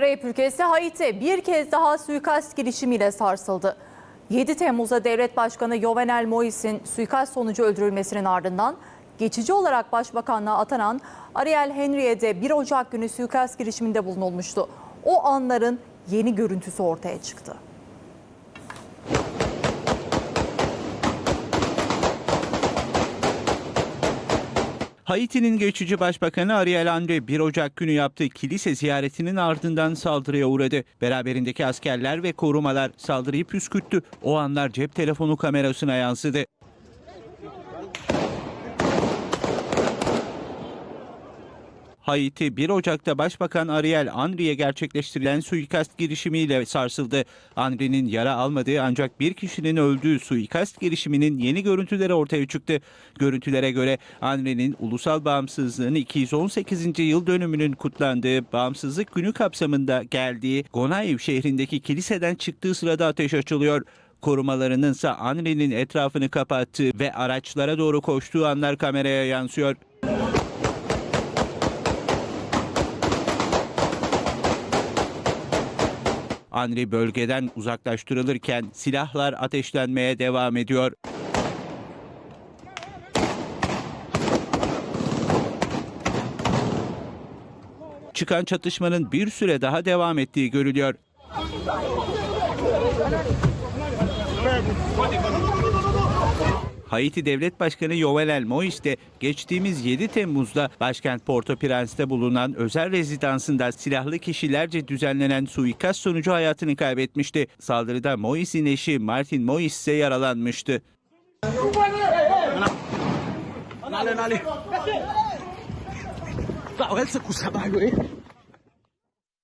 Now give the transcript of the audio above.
Reyp ülkesi Haiti bir kez daha suikast girişimiyle sarsıldı. 7 Temmuz'da devlet başkanı Jovenel Moïse'in suikast sonucu öldürülmesinin ardından geçici olarak başbakanlığa atanan Ariel Henry'e de 1 Ocak günü suikast girişiminde bulunulmuştu. O anların yeni görüntüsü ortaya çıktı. Haiti'nin geçici başbakanı Ariel Henry 1 Ocak günü yaptığı kilise ziyaretinin ardından saldırıya uğradı. Beraberindeki askerler ve korumalar saldırıyı püskürttü. O anlar cep telefonu kamerasına yansıdı. Haiti 1 Ocak'ta Başbakan Ariel Henry'e gerçekleştirilen suikast girişimiyle sarsıldı. Henry'nin yara almadığı ancak bir kişinin öldüğü suikast girişiminin yeni görüntüleri ortaya çıktı. Görüntülere göre Henry'nin ulusal bağımsızlığın 218. yıl dönümünün kutlandığı Bağımsızlık Günü kapsamında geldiği Gonaiv şehrindeki kiliseden çıktığı sırada ateş açılıyor. Korumalarının ise Henry'nin etrafını kapattığı ve araçlara doğru koştuğu anlar kameraya yansıyor. Henry bölgeden uzaklaştırılırken silahlar ateşlenmeye devam ediyor. Çıkan çatışmanın bir süre daha devam ettiği görülüyor. Haiti Devlet Başkanı Jovenel Moïse de geçtiğimiz 7 Temmuz'da başkent Port-au-Prince'te bulunan özel rezidansında silahlı kişilerce düzenlenen suikast sonucu hayatını kaybetmişti. Saldırıda Moïse'in eşi Martin Moïse ise yaralanmıştı.